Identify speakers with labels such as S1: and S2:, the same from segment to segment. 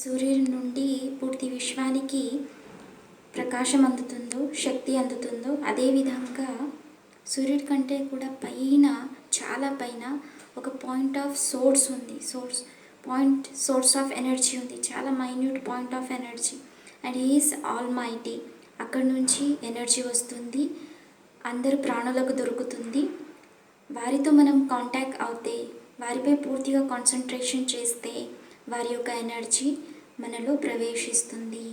S1: సూర్యుడి నుండి పూర్తి విశ్వానికి ప్రకాశం అందుతుందో శక్తి అందుతుందో అదేవిధంగా సూర్యుడి కంటే కూడా పైన చాలా పైన ఒక పాయింట్ ఆఫ్ సోర్స్ ఉంది. Source point source of energy ఉంది. చాలా minute point of energy and is almighty అక్కడి నుంచి ఎనర్జీ వస్తుంది. అందరు ప్రాణులకు దొరుకుతుంది. వారితో మనం కాంటాక్ట్ అవుతే వారిపై పూర్తిగా కాన్సన్ట్రేషన్ చేస్తే వారి యొక్క ఎనర్జీ మనలో ప్రవేశిస్తుంది.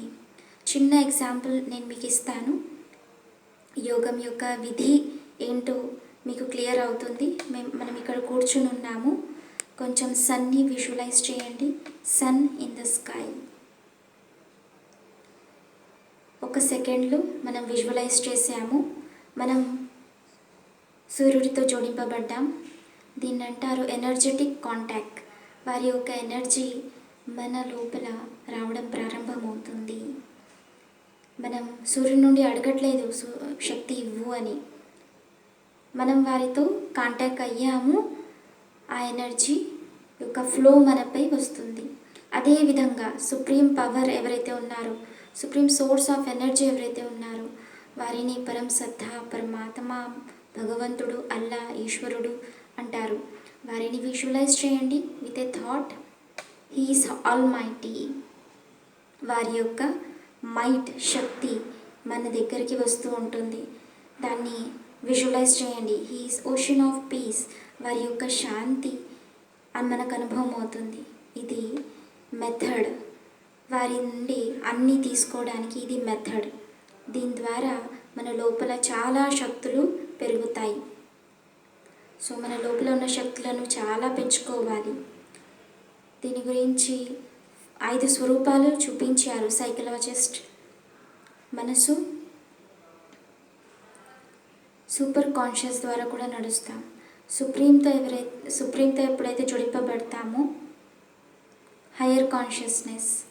S1: చిన్న ఎగ్జాంపుల్ నేను మీకు ఇస్తాను. యోగం యొక్క విధి ఏంటో మీకు క్లియర్ అవుతుంది. మేము మనం ఇక్కడ కూర్చుని ఉన్నాము. కొంచెం సన్ని విజువలైజ్ చేయండి. సన్ ఇన్ ద స్కై ఒక సెకండ్లో మనం విజువలైజ్ చేసాము. మనం సూర్యుడితో జోడింపబడ్డాం. దీన్ని అంటారు ఎనర్జెటిక్ కాంటాక్ట్ వారి యొక్క ఎనర్జీ మన లోపల రావడం ప్రారంభమవుతుంది. మనం సూర్యుడి నుండి అడగట్లేదు శక్తి ఇవ్వు అని. మనం వారితో కాంటాక్ట్ అయ్యాము ఆ ఎనర్జీ యొక్క ఫ్లో మనపై వస్తుంది. అదేవిధంగా సుప్రీం పవర్ ఎవరైతే ఉన్నారో సుప్రీం సోర్స్ ఆఫ్ ఎనర్జీ ఎవరైతే ఉన్నారో వారిని పరం సత్తా పరమాత్మ భగవంతుడు అల్లా ఈశ్వరుడు అంటారు. వారిని విజువలైజ్ చేయండి. With a thought he is almighty వారి యొక్క మైట్ శక్తి మన దగ్గరికి వస్తూ ఉంటుంది. దాన్ని విజువలైజ్ చేయండి. హీఈస్ ఓషన్ ఆఫ్ పీస్ వారి యొక్క శాంతి అని మనకు అనుభవం అవుతుంది. ఇది మెథడ్ వారి నుండి అన్నీ తీసుకోవడానికి ఇది మెథడ్ దీని ద్వారా మన లోపల చాలా శక్తులు పెరుగుతాయి. సో మన లోపల ఉన్న శక్తులను చాలా పెంచుకోవాలి. దీని గురించి ఐదు స్వరూపాలు చూపించారు సైకలాజిస్ట్. మనసు సూపర్ కాన్షియస్ ద్వారా కూడా నడుస్తాం. సుప్రీంతో ఎవరైతే సుప్రీంతో ఎప్పుడైతే జొడింపబడతామో హయ్యర్ కాన్షియస్నెస్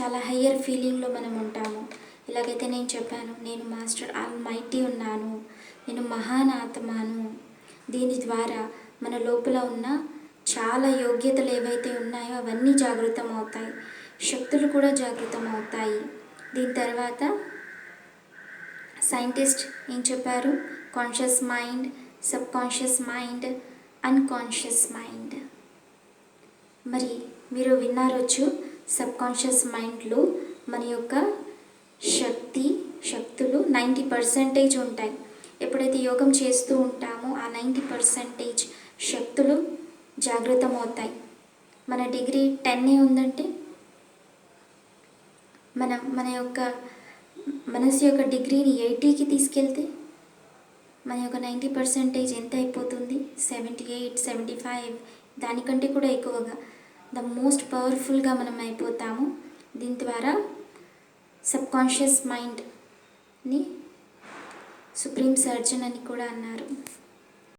S1: చాలా హయ్యర్ ఫీలింగ్లో మనం ఉంటాము. ఇలాగైతే నేను చెప్పాను నేను మాస్టర్ ఆల్ మైటీ ఉన్నాను. నేను మహాన్ ఆత్మాను. దీని ద్వారా మన లోపల ఉన్న చాలా యోగ్యతలు ఏవైతే ఉన్నాయో అవన్నీ జాగృతం అవుతాయి శక్తులు కూడా జాగృతం అవుతాయి దీని తర్వాత సైంటిస్ట్ ఏం చెప్పారు? Conscious mind subconscious mind unconscious mind. మరి మీరు విన్నారొచ్చు సబ్ కాన్షియస్ మైండ్లో మన యొక్క శక్తి శక్తులు నైంటీ పర్సెంటేజ్ ఉంటాయి. ఎప్పుడైతే యోగం చేస్తూ ఉంటామో ఆ నైంటీ పర్సెంటేజ్ శక్తులు జాగృతం అవుతాయి మన డిగ్రీ టెన్నే ఉందంటే మన మన యొక్క మనసు యొక్క డిగ్రీని ఎయిటీకి తీసుకెళ్తే మన యొక్క నైంటీ పర్సెంటేజ్ ఎంత అయిపోతుంది? సెవెంటీ ఎయిట్ సెవెంటీ ఫైవ్ దానికంటే కూడా ఎక్కువగా ద మోస్ట్ పవర్ఫుల్గా మనం అయిపోతాము. దీని ద్వారా సబ్కాన్షియస్ మైండ్ని సుప్రీం సర్జన్ అని కూడా అన్నారు.